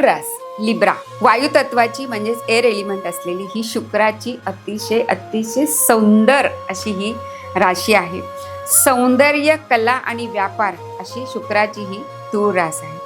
मूळ रास लिब्रा. वायू तत्वाची म्हणजेच एअर एलिमेंट असलेली ही शुक्राची अतिशय अतिशय सौंदर अशी ही राशी आहे. सौंदर्य कला आणि व्यापार अशी शुक्राची ही तूळ रास आहे.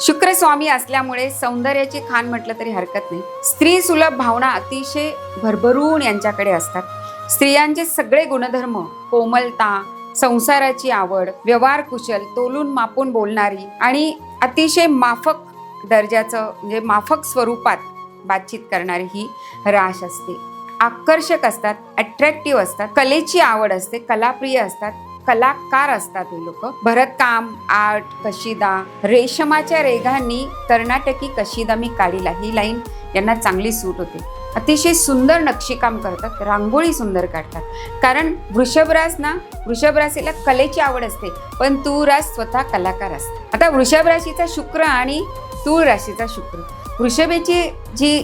शुक्र स्वामी असल्यामुळे सौंदर्याची खान म्हटलं तरी हरकत नाही. स्त्री सुलभ भावना अतिशय भरभरून यांच्याकडे असतात. स्त्रियांचे सगळे गुणधर्म कोमलता संसाराची आवड व्यवहार कुशल तोलून मापून बोलणारी आणि अतिशय माफक दर्जाचं म्हणजे माफक स्वरूपात बातचीत करणारी ही राश असते. आकर्षक असतात अट्रॅक्टिव्ह असतात कलेची आवड असते कलाप्रिय असतात कलाकार असतात हे लोक. भरतकाम आर्ट कशिदा रेशमाच्या रेघांनी कर्नाटकी कशिदा मी काढीला. ही लाईन यांना चांगली सूट होते. अतिशय सुंदर नक्षीकाम करतात रांगोळी सुंदर काढतात. कारण वृषभरास ना वृषभराशीला कलेची आवड असते पण तू रास स्वतः कलाकार असते आता वृषभ राशीचा शुक्र आणि तूळ राशीचा शुक्र. वृषभेची जी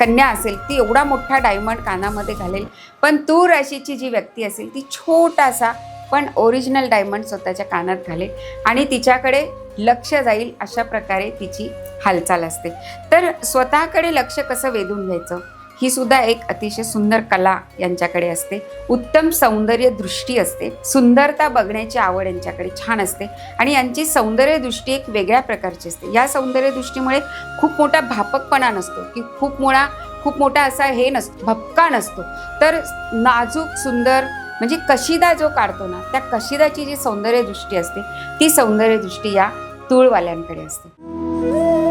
कन्या असेल ती एवढा मोठा डायमंड कानामध्ये घालेल. पण तूळ राशीची जी व्यक्ती असेल ती छोटासा पण ओरिजिनल डायमंड स्वतःच्या कानात घालेल. आणि तिच्याकडे लक्ष जाईल अशा प्रकारे तिची हालचाल असते. तर स्वतःकडे लक्ष कसं वेधून घ्यायचं? ही सुद्धा एक अतिशय सुंदर कला यांच्याकडे असते. उत्तम सौंदर्य दृष्टी असते. सुंदरता बघण्याची आवड यांच्याकडे छान असते. आणि यांची सौंदर्य दृष्टी एक वेगळ्या प्रकारची असते. या सौंदर्य दृष्टीमुळे खूप मोठा भापकपणा नसतो की खूप मोठा खूप मोठा असा हे नसतो भपका नसतो. तर नाजूक सुंदर म्हणजे कशिदा जो काढतो ना त्या कशिदाची जी सौंदर्य दृष्टी असते ती सौंदर्य दृष्टी या तुळवाल्यांकडे असते.